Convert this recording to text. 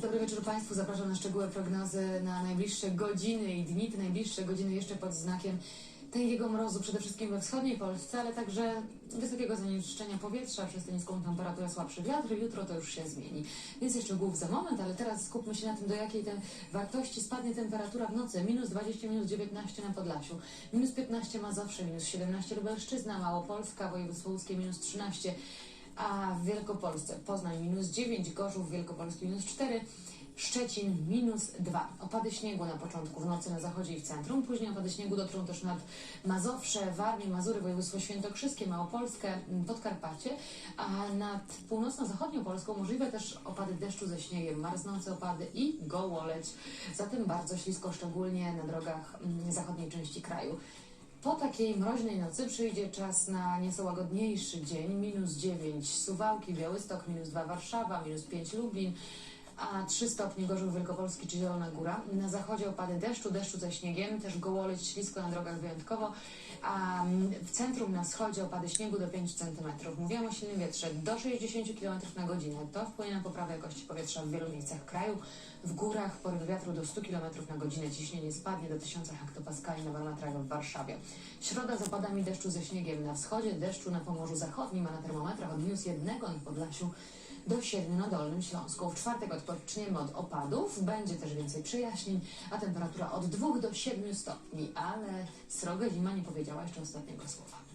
dobry wieczór Państwu. Zapraszam na szczegóły prognozy na najbliższe godziny i dni. Te najbliższe godziny jeszcze pod znakiem tęgiego mrozu, przede wszystkim we wschodniej Polsce, ale także wysokiego zanieczyszczenia powietrza przez tę niską temperaturę, słabszy wiatr. Jutro to już się zmieni. Więc jeszcze głów za moment, ale teraz skupmy się na tym, do jakiej te wartości spadnie temperatura w nocy. Minus 20, minus 19 na Podlasiu, minus 15 Mazowsze, minus 17 Lubelszczyzna, Małopolska, województwo łódzkie minus 13 a w Wielkopolsce Poznań minus 9, Gorzów Wielkopolski minus 4, Szczecin minus 2. Opady śniegu na początku w nocy na zachodzie i w centrum, później opady śniegu dotrą też nad Mazowsze, Warmię, Mazury, województwo świętokrzyskie, Małopolskę, Podkarpacie, a nad północno-zachodnią Polską możliwe też opady deszczu ze śniegiem, marznące opady i gołoleć. Zatem bardzo ślisko, szczególnie na drogach m, zachodniej części kraju. Po takiej mroźnej nocy przyjdzie czas na nieco łagodniejszy dzień. Minus 9 Suwałki, Białystok, minus 2 Warszawa, minus 5 Lublin, a 3 stopnie Gorzów Wielkopolski czy Zielona Góra. Na zachodzie opady deszczu, deszczu ze śniegiem, też gołoleć ślisko na drogach wyjątkowo, a mm, w centrum na wschodzie opady śniegu do 5 cm. Mówiłam o silnym wietrze do 60 km na godzinę. To wpłynie na poprawę jakości powietrza w wielu miejscach kraju. W górach poryw wiatru do 100 km na godzinę. Ciśnienie spadnie do 1000 hektopaskali na barometrach w Warszawie. Środa z opadami deszczu ze śniegiem na wschodzie, deszczu na Pomorzu Zachodnim, a na termometrach od minus 1 na Podlasiu do 7 na Dolnym Śląsku. W czwartek odpoczniemy od opadów, będzie też więcej przejaśnień, a temperatura od 2 do 7 stopni, ale sroga zima nie powiedziała jeszcze ostatniego słowa.